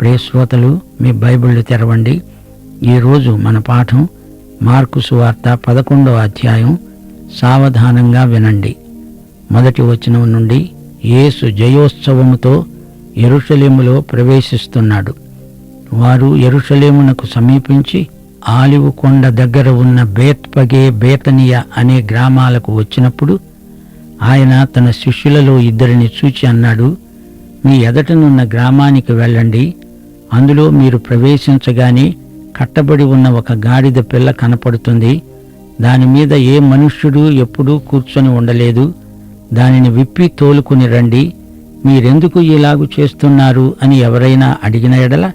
ప్రియ శ్రోతలు మీ బైబిళ్ళు తెరవండి. ఈరోజు మన పాఠం మార్కు సువార్త పదకొండవ అధ్యాయం సావధానంగా వినండి. మొదటి వచనం నుండి యేసు జయోత్సవముతో ఎరుషలేములో ప్రవేశిస్తున్నాడు. వారు ఎరుషలేమునకు సమీపించి ఆలివు కొండ దగ్గర ఉన్న బేత్పగే బేతనియ అనే గ్రామాలకు వచ్చినప్పుడు ఆయన తన శిష్యులలో ఇద్దరిని చూచి అన్నాడు మీ ఎదటనున్న గ్రామానికి వెళ్ళండి. అందులో మీరు ప్రవేశించగానే కట్టబడి ఉన్న ఒక గాడిద పిల్ల కనపడుతుంది. దాని మీద ఏ మనుష్యుడు ఎప్పుడూ కూర్చొని ఉండలేదు. దానిని విప్పి తోలుకుని రండి. మీరెందుకు ఇలాగు చేస్తున్నారు అని ఎవరైనా అడిగిన ఎడల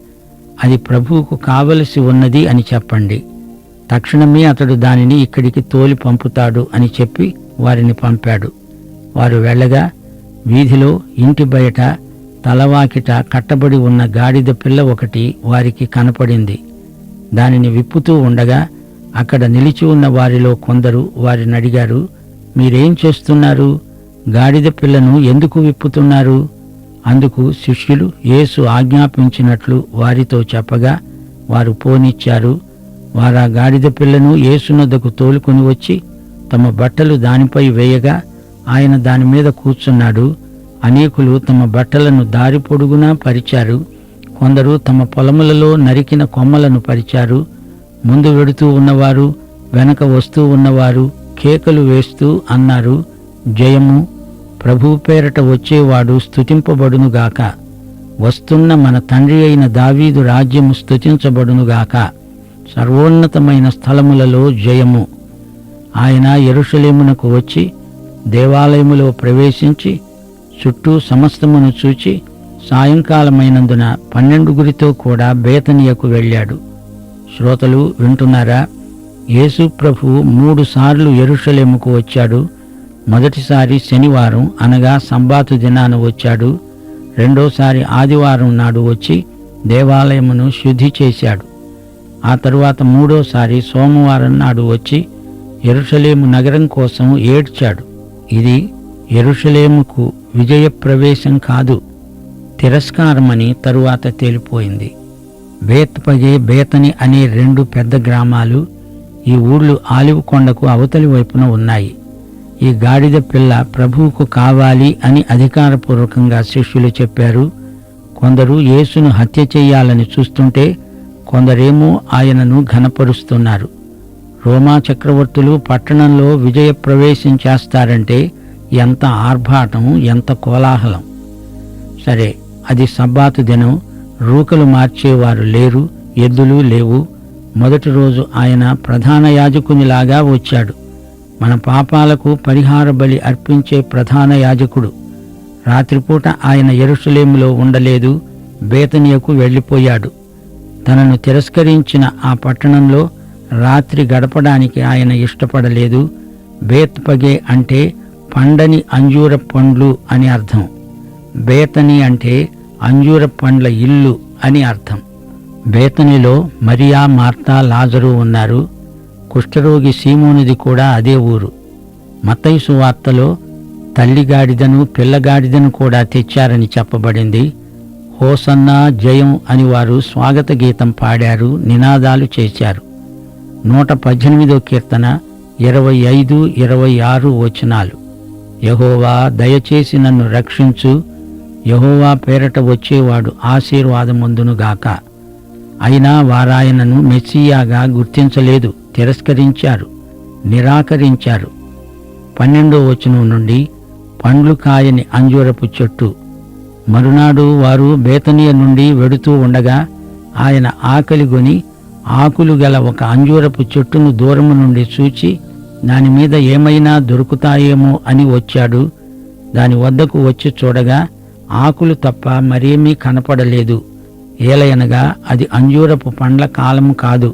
అది ప్రభువుకు కావలసి ఉన్నది అని చెప్పండి. తక్షణమే అతడు దానిని ఇక్కడికి తోలి పంపుతాడు అని చెప్పి వారిని పంపాడు. వారు వెళ్ళగా వీధిలో ఇంటి బయట తలవాకిట కట్టబడి ఉన్న గాడిద పిల్ల ఒకటి వారికి కనపడింది. దానిని విప్పుతూ ఉండగా అక్కడ నిలిచి ఉన్న వారిలో కొందరు వారిని అడిగారు మీరేం చేస్తున్నారు? గాడిద పిల్లను ఎందుకు విప్పుతున్నారు? అందుకు శిష్యులు యేసు ఆజ్ఞాపించినట్లు వారితో చెప్పగా వారు పోనిచ్చారు. వారా గాడిద పిల్లను యేసునొద్దకు తోలుకొని వచ్చి తమ బట్టలు దానిపై వేయగా ఆయన దాని మీద కూర్చున్నాడు. అనేకులు తమ బట్టలను దారి పొడుగునా పరిచారు. కొందరు తమ పొలములలో నరికిన కొమ్మలను పరిచారు. ముందు వెడుతూ ఉన్నవారు వెనక వస్తూ ఉన్నవారు కేకలు వేస్తూ అన్నారు జయము ప్రభు పేరట వచ్చేవాడు స్తుతింపబడునుగాక. వస్తున్న మన తండ్రి అయిన దావీదు రాజ్యము స్తుతించబడునుగాక. సర్వోన్నతమైన స్థలములలో జయము. ఆయన ఎరుషలేమునకు వచ్చి దేవాలయములో ప్రవేశించి చుట్టూ సమస్తమును చూచి సాయంకాలమైనందున పన్నెండుగురితో కూడా బేతనియకు వెళ్ళాడు. శ్రోతలు వింటున్నారా? యేసు ప్రభు మూడు సార్లు ఎరుషలేముకు వచ్చాడు. మొదటిసారి శనివారం అనగా సంబాతు దినాన వచ్చాడు. రెండోసారి ఆదివారం నాడు వచ్చి దేవాలయమును శుద్ధి చేశాడు. ఆ తరువాత మూడోసారి సోమవారం నాడు వచ్చి ఎరుషలేము నగరం కోసం ఏడ్చాడు. ఇది ఎరుషలేముకు విజయ ప్రవేశం కాదు తిరస్కారమని తరువాత తేలిపోయింది. బేత్పగే బేతని అనే రెండు పెద్ద గ్రామాలు ఈ ఊళ్ళు ఆలివ్ కొండకు అవతలి వైపున ఉన్నాయి. ఈ గాడిద పిల్ల ప్రభువుకు కావాలి అని అధికారపూర్వకంగా శిష్యులు చెప్పారు. కొందరు యేసును హత్య చేయాలని చూస్తుంటే కొందరేమో ఆయనను ఘనపరుస్తున్నారు. రోమా చక్రవర్తులు పట్టణంలో విజయ ప్రవేశం చేస్తారంటే ఎంత ఆర్భాటం ఎంత కోలాహలం. సరే అది సబ్బాతు దినం రూకలు మార్చేవారు లేరు ఎద్దులు లేవు. మొదటి రోజు ఆయన ప్రధాన యాజకునిలాగా వచ్చాడు. మన పాపాలకు పరిహార బలి అర్పించే ప్రధాన యాజకుడు. రాత్రిపూట ఆయన ఎరుసలేములో ఉండలేదు బేతనియకు వెళ్ళిపోయాడు. తనను తిరస్కరించిన ఆ పట్టణంలో రాత్రి గడపడానికి ఆయన ఇష్టపడలేదు. బేత్పగే అంటే పండని అంజూర పండ్లు అని అర్థం. బేతని అంటే అంజూర పండ్ల ఇల్లు అని అర్థం. బేతనిలో మరియా మార్తా లాజరు ఉన్నారు. కుష్ఠరోగి సీమోనిది కూడా అదే ఊరు. మతైసు వార్తలో తల్లిగాడిదను పిల్లగాడిదను కూడా తెచ్చారని చెప్పబడింది. హోసన్నా జయం అని వారు స్వాగత గీతం పాడారు నినాదాలు చేశారు. నూట పద్దెనిమిదో కీర్తన ఇరవై ఐదు ఇరవై ఆరు వచనాలు. యహోవా దయచేసి నన్ను రక్షించు. యహోవా పేరట వచ్చేవాడు ఆశీర్వాదముందునుగాక అయినా వారాయనను మెస్సియాగా గుర్తించలేదు తిరస్కరించారు నిరాకరించారు. పన్నెండో వచనం నుండి పండ్లు కాయని అంజూరపు చెట్టు. మరునాడు వారు బేతనీయ నుండి వెడుతూ ఉండగా ఆయన ఆకలిగొని ఆకులు గల ఒక అంజూరపు చెట్టును దూరము నుండి చూచి దాని మీద ఏమైనా దొరుకుతాయేమో అని వచ్చాడు. దాని వద్దకు వచ్చి చూడగా ఆకులు తప్ప మరేమీ కనపడలేదు. ఏలయనగా అది అంజూరపు పండ్ల కాలం కాదు.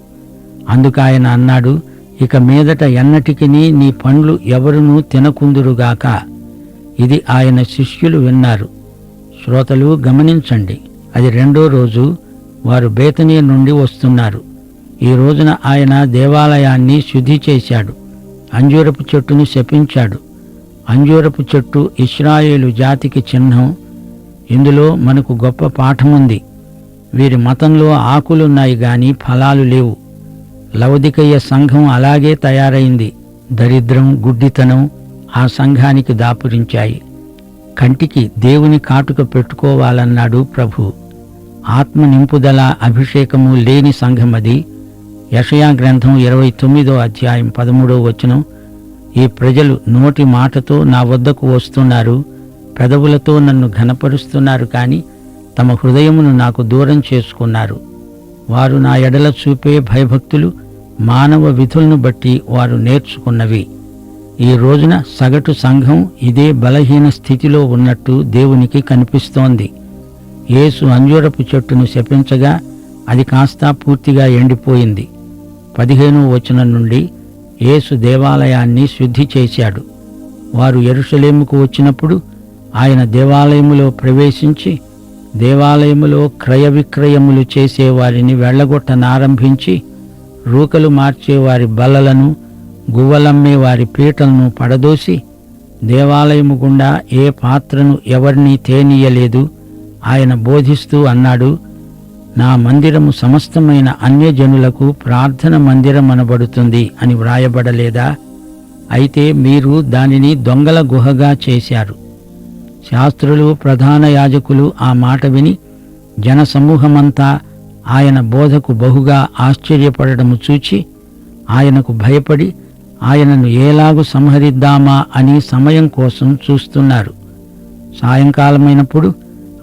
అందుకాయన అన్నాడు ఇక మీదట ఎన్నటికిని నీ పండ్లు ఎవరునూ తినకుందురుగాక. ఇది ఆయన శిష్యులు విన్నారు. శ్రోతలు గమనించండి అది రెండో రోజు వారు బేతనీ నుండి వస్తున్నారు. ఈ రోజున ఆయన దేవాలయాన్ని శుద్ధి చేశాడు. అంజూరపు చెట్టును శపించాడు. అంజూరపు చెట్టు ఇస్రాయేలు జాతికి చిహ్నం. ఇందులో మనకు గొప్ప పాఠముంది. వీరి మతంలో ఆకులున్నాయి గాని ఫలాలు లేవు. లవదికయ్య సంఘం అలాగే తయారైంది. దరిద్రం గుడ్డితనం ఆ సంఘానికి దాపురించాయి. కంటికి దేవుని కాటుక పెట్టుకోవాలన్నాడు ప్రభు. ఆత్మ నింపుదల అభిషేకము లేని సంఘమది. యషయా గ్రంథం ఇరవై తొమ్మిదో అధ్యాయం పదమూడో వచనం. ఈ ప్రజలు నోటి మాటతో నా వద్దకు వస్తున్నారు పెదవులతో నన్ను ఘనపరుస్తున్నారు కానీ తమ హృదయమును నాకు దూరం చేసుకున్నారు. వారు నా ఎడల చూపే భయభక్తులు మానవ విధులను బట్టి వారు నేర్చుకున్నవి. ఈ రోజున సగటు సంఘం ఇదే బలహీన స్థితిలో ఉన్నట్టు దేవునికి కనిపిస్తోంది. యేసు అంజూరపు చెట్టును శపించగా అది కాస్త పూర్తిగా ఎండిపోయింది. పదిహేను వచనం నుండి యేసు దేవాలయాన్ని శుద్ధి చేశాడు. వారు ఎరుషలేముకు వచ్చినప్పుడు ఆయన దేవాలయములో ప్రవేశించి దేవాలయములో క్రయ విక్రయములు చేసేవారిని వెళ్ళగొట్టనారంభించి రూకలు మార్చేవారి బల్లలను గువ్వలమ్మే వారి పీటలను పడదోసి దేవాలయము గుండా ఏ పాత్రను ఎవరినీ తేనీయలేదు ఆయన బోధిస్తూ అన్నాడు నా మందిరము సమస్తమైన అన్యజనులకు ప్రార్థన మందిరం అనబడుతుంది అని వ్రాయబడలేదా? అయితే మీరు దానిని దొంగల గుహగా చేశారు. శాస్త్రులు ప్రధాన యాజకులు ఆ మాట విని జనసమూహమంతా ఆయన బోధకు బహుగా ఆశ్చర్యపడటము చూచి ఆయనకు భయపడి ఆయనను ఏలాగు సంహరిద్దామా అని సమయం కోసం చూస్తున్నారు. సాయంకాలమైనప్పుడు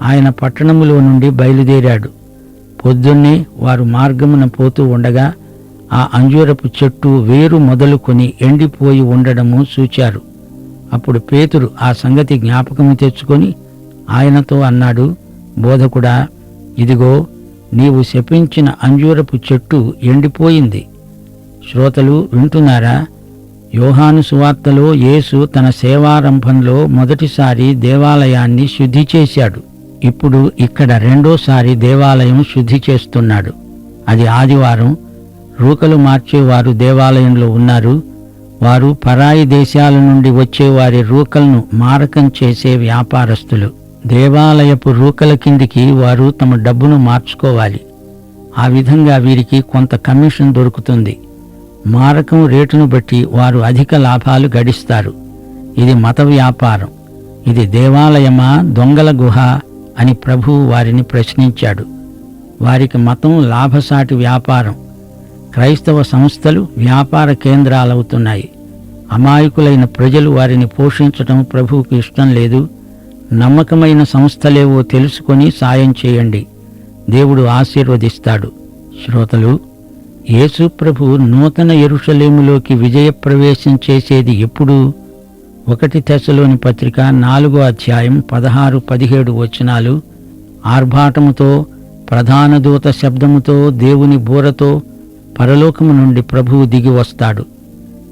ఆయన పట్టణములో నుండి బయలుదేరాడు. పొద్దున్నే వారు మార్గమున పోతూ ఉండగా ఆ అంజూరపు చెట్టు వేరు మొదలుకొని ఎండిపోయి ఉండడము చూచారు. అప్పుడు పేతురు ఆ సంగతి జ్ఞాపకము తెచ్చుకొని ఆయనతో అన్నాడు బోధకుడా ఇదిగో నీవు శపించిన అంజూరపు చెట్టు ఎండిపోయింది. శ్రోతలు వింటున్నారా? యోహాను సువార్తలో యేసు తన సేవారంభంలో మొదటిసారి దేవాలయాన్ని శుద్ధి చేశాడు. ఇప్పుడు ఇక్కడ రెండోసారి దేవాలయం శుద్ధి చేస్తున్నాడు. అది ఆదివారం. రూకలు మార్చేవారు దేవాలయంలో ఉన్నారు. వారు పరాయి దేశాల నుండి వచ్చే వారి రూకలను మారకం చేసే వ్యాపారస్తులు. దేవాలయపు రూకల కిందికి వారు తమ డబ్బును మార్చుకోవాలి. ఆ విధంగా వీరికి కొంత కమిషన్ దొరుకుతుంది. మారకం రేటును బట్టి వారు అధిక లాభాలు గడిస్తారు. ఇది మత వ్యాపారం. ఇది దేవాలయమా దొంగల గుహ అని ప్రభువు వారిని ప్రశ్నించాడు. వారికి మతం లాభసాటి వ్యాపారం క్రైస్తవ సంస్థలు వ్యాపార కేంద్రాలవుతున్నాయి. అమాయకులైన ప్రజలు వారిని పోషించటం ప్రభువుకు ఇష్టం లేదు. నమ్మకమైన సంస్థలేవో తెలుసుకొని సాయం చేయండి. దేవుడు ఆశీర్వదిస్తాడు. శ్రోతలు యేసు ప్రభు నూతన ఎరుషలేములోకి విజయప్రవేశం చేసేది ఎప్పుడు? ఒకటి తెశలోని పత్రిక నాలుగో అధ్యాయం పదహారు పదిహేడు వచనాలు ఆర్భాటముతో ప్రధాన దూత శబ్దముతో దేవుని బూరతో పరలోకము నుండి ప్రభువు దిగి వస్తాడు.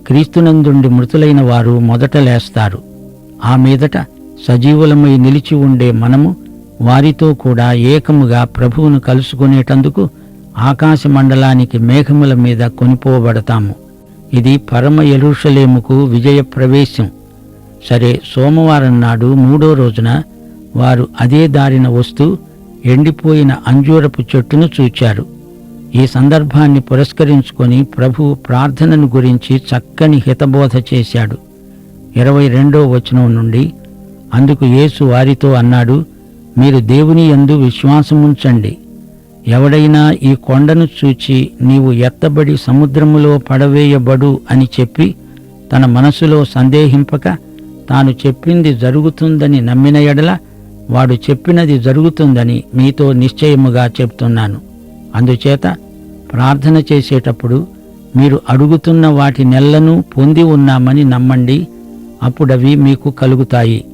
క్రీస్తునందుండి మృతులైన వారు మొదట లేస్తారు. ఆ మీదట సజీవులమై నిలిచి ఉండే మనము వారితో కూడా ఏకముగా ప్రభువును కలుసుకునేటందుకు ఆకాశ మండలానికి మేఘముల మీద కొనిపోబడతాము. ఇది పరమ ఎరుషలేముకు విజయ ప్రవేశం. సరే సోమవారం నాడు మూడో రోజున వారు అదే దారిన వస్తూ ఎండిపోయిన అంజూరపు చెట్టును చూచారు. ఈ సందర్భాన్ని పురస్కరించుకొని ప్రభు ప్రార్థనను గురించి చక్కని హితబోధ చేశాడు. ఇరవై రెండో వచనం నుండి అందుకు యేసు వారితో అన్నాడు మీరు దేవుని యందు విశ్వాసముంచండి. ఎవడైనా ఈ కొండను చూచి నీవు ఎత్తబడి సముద్రములో పడవేయబడు అని చెప్పి తన మనసులో సందేహింపక తాను చెప్పింది జరుగుతుందని నమ్మిన ఎడల వాడు చెప్పినది జరుగుతుందని మీతో నిశ్చయముగా చెప్తున్నాను. అందుచేత ప్రార్థన చేసేటప్పుడు మీరు అడుగుతున్న వాటి నెల్లను పొంది ఉన్నామని నమ్మండి అప్పుడవి మీకు కలుగుతాయి.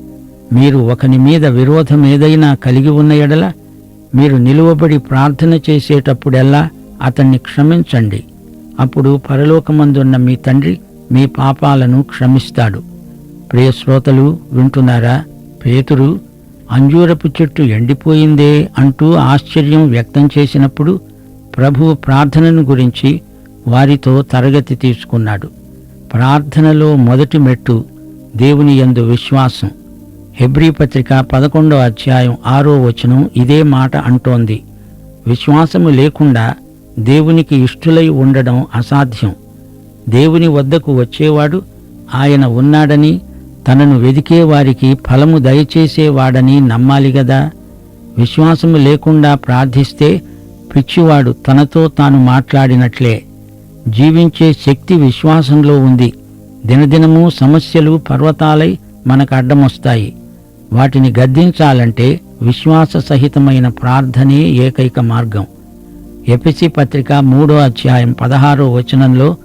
మీరు ఒకని మీద విరోధం ఏదైనా కలిగి ఉన్న ఎడల మీరు నిలువబడి ప్రార్థన చేసేటప్పుడెల్లా అతన్ని క్షమించండి. అప్పుడు పరలోకమందున్న మీ తండ్రి మీ పాపాలను క్షమిస్తాడు. ప్రియ శ్రోతలు వింటున్నారా? పేతురు అంజూరపు చెట్టు ఎండిపోయిందే అంటూ ఆశ్చర్యం వ్యక్తం చేసినప్పుడు ప్రభువు ప్రార్థనను గురించి వారితో తరగతి తీసుకున్నాడు. ప్రార్థనలో మొదటి మెట్టు దేవుని యందు విశ్వాసం. హెబ్రీ పత్రిక పదకొండో అధ్యాయం ఆరో వచనం ఇదే మాట అంటోంది. విశ్వాసము లేకుండా దేవునికి ఇష్టులై ఉండడం అసాధ్యం. దేవుని వద్దకు వచ్చేవాడు ఆయన ఉన్నాడని తనను వెదికే వారికి ఫలము దయచేసేవాడని నమ్మాలి గదా. విశ్వాసము లేకుండా ప్రార్థిస్తే పిచ్చివాడు తనతో తాను మాట్లాడినట్లే. జీవించే శక్తి విశ్వాసంలో ఉంది. దినదినము సమస్యలు పర్వతాలై మనకు అడ్డమొస్తాయి. వాటిని గద్దించాలంటే విశ్వాస సహితమైన ప్రార్థనే ఏకైక మార్గం. ఎపిసి పత్రిక మూడో అధ్యాయం పదహారో వచనంలో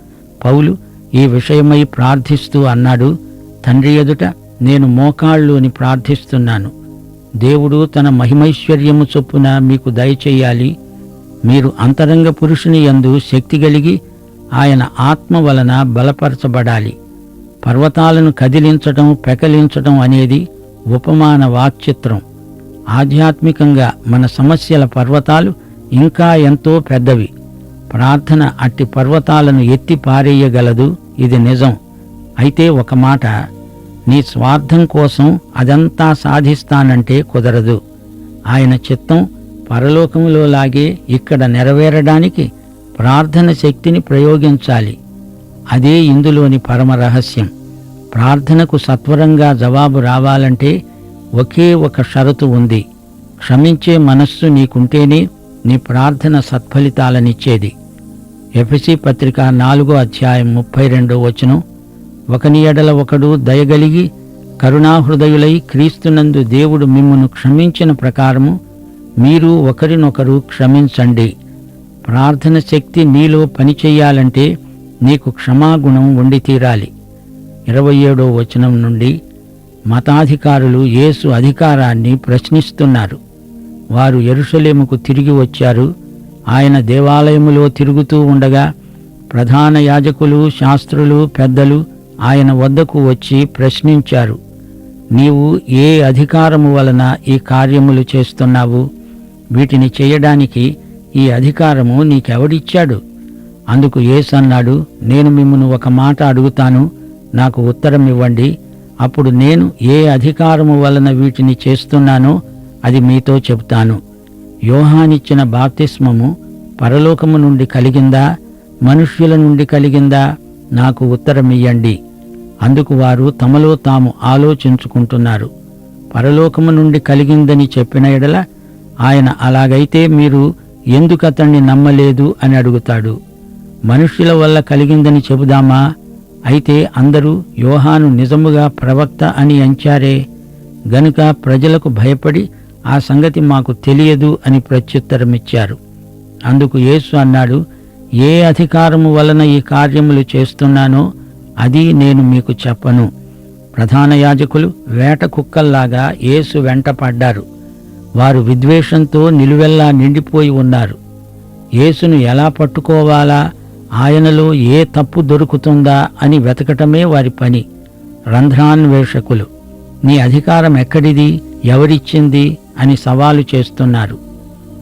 పౌలు ఈ విషయమై ప్రార్థిస్తూ అన్నాడు తండ్రి ఎదుట నేను మోకాళ్ళు అని ప్రార్థిస్తున్నాను. దేవుడు తన మహిమైశ్వర్యము చొప్పున మీకు దయచేయాలి. మీరు అంతరంగ పురుషుని యందు శక్తి కలిగి ఆయన ఆత్మ వలన బలపరచబడాలి. పర్వతాలను కదిలించటం పెకలించటం అనేది ఉపమాన వాక్చిత్రం. ఆధ్యాత్మికంగా మన సమస్యల పర్వతాలు ఇంకా ఎంతో పెద్దవి. ప్రార్థన అట్టి పర్వతాలను ఎత్తి పారేయగలదు ఇది నిజం. అయితే ఒక మాట నీ స్వార్థం కోసం అదంతా సాధిస్తానంటే కుదరదు. ఆయన చిత్తం పరలోకంలో లాగే ఇక్కడ నెరవేరడానికి ప్రార్థన శక్తిని ప్రయోగించాలి. అదే ఇందులోని పరమ రహస్యం. ప్రార్థనకు సత్వరంగా జవాబు రావాలంటే ఒకే ఒక షరతు ఉంది. క్షమించే మనస్సు నీకుంటేనే నీ ప్రార్థన సత్ఫలితాలనిచ్చేది. ఎఫ్సి పత్రిక నాలుగో అధ్యాయం ముప్పై రెండో వచనం ఒకని ఎడల ఒకడు దయగలిగి కరుణాహృదయులై క్రీస్తునందు దేవుడు మిమ్మను క్షమించిన ప్రకారము మీరు ఒకరినొకరు క్షమించండి. ప్రార్థన శక్తి నీలో పనిచేయాలంటే నీకు క్షమాగుణం వండి తీరాలి. ఇరవై ఏడో వచనం నుండి మతాధికారులు యేసు అధికారాన్ని ప్రశ్నిస్తున్నారు. వారు ఎరుసలేముకు తిరిగి వచ్చారు. ఆయన దేవాలయములో తిరుగుతూ ఉండగా ప్రధాన యాజకులు శాస్త్రులు పెద్దలు ఆయన వద్దకు వచ్చి ప్రశ్నించారు నీవు ఏ అధికారము వలన ఈ కార్యములు చేస్తున్నావు? వీటిని చేయడానికి ఈ అధికారము నీకెవడిచ్చాడు? అందుకు ఏసన్నాడు నేను మిమ్మను ఒక మాట అడుగుతాను నాకు ఉత్తరం ఇవ్వండి. అప్పుడు నేను ఏ అధికారము వలన వీటిని చేస్తున్నానో అది మీతో చెబుతాను. యోహానిచ్చిన బాప్తిస్మము పరలోకము నుండి కలిగిందా? మనుష్యుల నుండి కలిగిందా? నాకు ఉత్తరమియ్యండి. అందుకు వారు తమలో తాము ఆలోచించుకుంటున్నారు. పరలోకము నుండి కలిగిందని చెప్పిన ఎడల ఆయన అలాగైతే మీరు ఎందుకు అతన్ని నమ్మలేదు అని అడుగుతాడు. మనుష్యుల వల్ల కలిగిందని చెబుదామా? అయితే అందరూ యోహాను నిజముగా ప్రవక్త అని అంచారే. గనుక ప్రజలకు భయపడి ఆ సంగతి మాకు తెలియదు అని ప్రత్యుత్తరమిచ్చారు. అందుకు యేసు అన్నాడు ఏ అధికారము వలన ఈ కార్యములు చేస్తున్నానో అది నేను మీకు చెప్పను. ప్రధాన యాజకులు వేట కుక్కల్లాగా యేసు వెంటపడ్డారు వారు విద్వేషంతో నిలువెల్లా నిండిపోయి ఉన్నారు. యేసును ఎలా పట్టుకోవాలా? ఆయనలో ఏ తప్పు దొరుకుతుందా అని వెతకటమే వారి పని. రంధ్రాన్వేషకులు నీ అధికారం ఎక్కడిది? ఎవరిచ్చింది? అని సవాలు చేస్తున్నారు.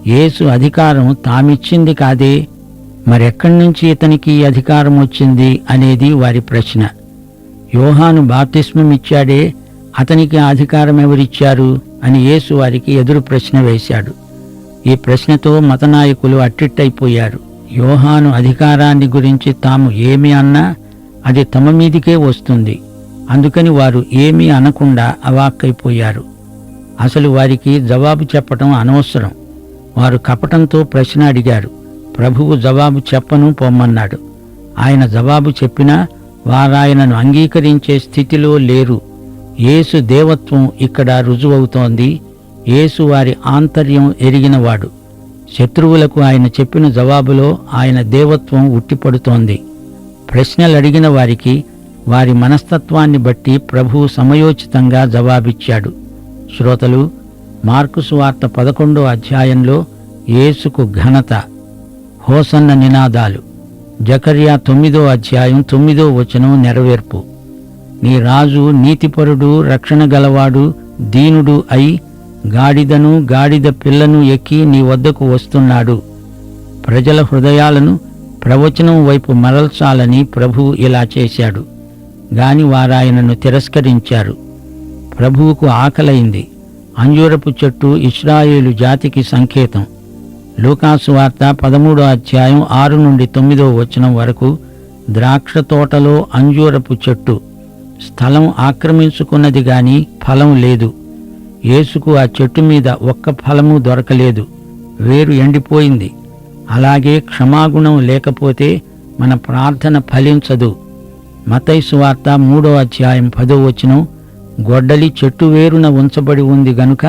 యేసు అధికారం తామిచ్చింది కాదే? మరెక్కడి నుంచి ఇతనికి అధికారం వచ్చింది అనేది వారి ప్రశ్న. యోహాను బాప్తిస్మమిచ్చాడే అతనికి అధికారం ఎవరిచ్చారు అని యేసు వారికి ఎదురు ప్రశ్న వేశాడు. ఈ ప్రశ్నతో మతనాయకులు అట్టిట్టయిపోయారు. యోహాను అధికారాన్ని గురించి తాము ఏమి అన్నా అది తమ మీదికే వస్తుంది. అందుకని వారు ఏమీ అనకుండా అవాక్కైపోయారు. అసలు వారికి జవాబు చెప్పటం అనవసరం. వారు కపటంతో ప్రశ్న అడిగారు. ప్రభువు జవాబు చెప్పను పొమ్మన్నాడు. ఆయన జవాబు చెప్పినా వారాయనను అంగీకరించే స్థితిలో లేరు. యేసు దేవత్వం ఇక్కడ రుజువవుతోంది. యేసు వారి ఆంతర్యం ఎరిగినవాడు. శత్రువులకు ఆయన చెప్పిన జవాబులో ఆయన దేవత్వం ఉట్టిపడుతోంది. ప్రశ్నలు అడిగిన వారికి వారి మనస్తత్వాన్ని బట్టి ప్రభువు సమయోచితంగా జవాబిచ్చాడు. శ్రోతలు మార్కుసు వార్త పదకొండో అధ్యాయంలో యేసుకు ఘనత. హోసన్న నినాదాలు. జకర్యా తొమ్మిదో అధ్యాయం తొమ్మిదో వచనం నెరవేర్పు. నీ రాజు నీతిపరుడు రక్షణ గలవాడు దీనుడు అయి గాడిదను గాడిద పిల్లను ఎక్కి నీ వద్దకు వస్తున్నాడు. ప్రజల హృదయాలను ప్రవచనం వైపు మరల్చాలని ప్రభువు ఇలా చేశాడు. గాని వారాయనను తిరస్కరించారు. ప్రభువుకు ఆకలైంది. అంజూరపు చెట్టు ఇస్రాయేలు జాతికి సంకేతం. లూకాసు వార్త పదమూడో అధ్యాయం ఆరు నుండి తొమ్మిదో వచనం వరకు ద్రాక్ష తోటలో అంజూరపు చెట్టు. స్థలం ఆక్రమించుకున్నది గాని ఫలం లేదు. యేసుకు ఆ చెట్టు మీద ఒక్క ఫలము దొరకలేదు. వేరు ఎండిపోయింది. అలాగే క్షమాగుణం లేకపోతే మన ప్రార్థన ఫలించదు. మతైసు వార్త మూడో అధ్యాయం పదో వచనం గొడ్డలి చెట్టు వేరున ఉంచబడి ఉంది గనుక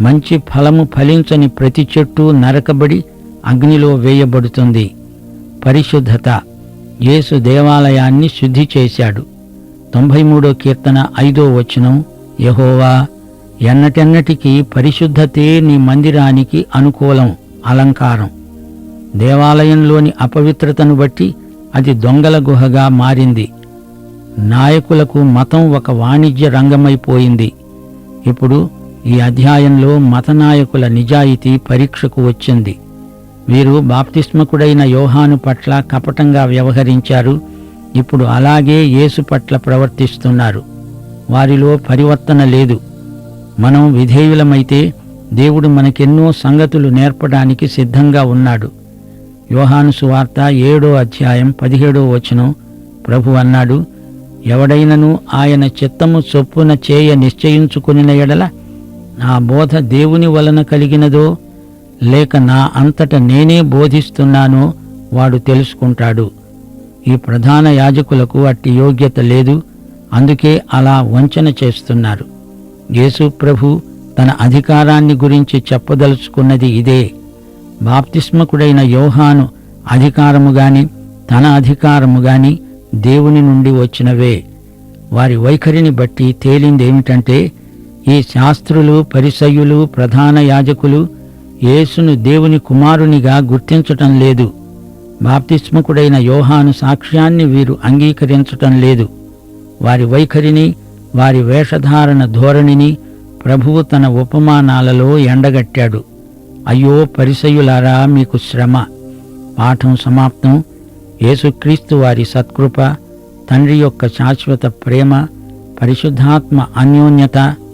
మంచి ఫలము ఫలించని ప్రతి చెట్టు నరకబడి అగ్నిలో వేయబడుతుంది. పరిశుద్ధత. యేసు దేవాలయాన్ని శుద్ధి చేశాడు. తొంభై మూడో కీర్తన ఐదో వచనం యహోవా ఎన్నటెన్నటికీ పరిశుద్ధతే నీ మందిరానికి అనుకూలం అలంకారం. దేవాలయంలోని అపవిత్రతను బట్టి అది దొంగల గుహగా మారింది. నాయకులకు మతం ఒక వాణిజ్య రంగమైపోయింది. ఇప్పుడు ఈ అధ్యాయంలో మతనాయకుల నిజాయితీ పరీక్షకు వచ్చింది. వీరు బాప్తిస్మకుడైన యోహాను పట్ల కపటంగా వ్యవహరించారు. ఇప్పుడు అలాగే యేసు పట్ల ప్రవర్తిస్తున్నారు. వారిలో పరివర్తన లేదు. మనం విధేయులమైతే దేవుడు మనకెన్నో సంగతులు నేర్పడానికి సిద్ధంగా ఉన్నాడు. యోహాను సువార్త ఏడో అధ్యాయం పదిహేడో వచనం ప్రభు అన్నాడు ఎవడైనను ఆయన చిత్తము చొప్పున చేయ నిశ్చయించుకుని ఎడల నా బోధ దేవుని వలన కలిగినదో లేక నా అంతట నేనే బోధిస్తున్నానో వాడు తెలుసుకుంటాడు. ఈ ప్రధాన యాజకులకు అట్టి యోగ్యత లేదు అందుకే అలా వంచన చేస్తున్నారు. యేసు ప్రభు తన అధికారాన్ని గురించి చెప్పదలుచుకున్నది ఇదే. బాప్తిస్మకుడైన యోహాను అధికారము గాని తన అధికారము గాని దేవుని నుండి వచ్చినవే. వారి వైఖరిని బట్టి తేలిందేమిటంటే ఈ శాస్త్రులు పరిసయులు ప్రధాన యాజకులు యేసును దేవుని కుమారునిగా గుర్తించటం లేదు. బాప్తిస్ముకుడైన యోహాను సాక్ష్యాన్ని వీరు అంగీకరించటం లేదు. వారి వైఖరిని వారి వేషధారణ ధోరణిని ప్రభువు తన ఉపమానాలలో ఎండగట్టాడు. అయ్యో పరిసయులారా మీకు శ్రమ. పాఠం సమాప్తం. యేసుక్రీస్తు వారి సత్కృప తండ్రి యొక్క శాశ్వత ప్రేమ పరిశుద్ధాత్మ అన్యోన్యత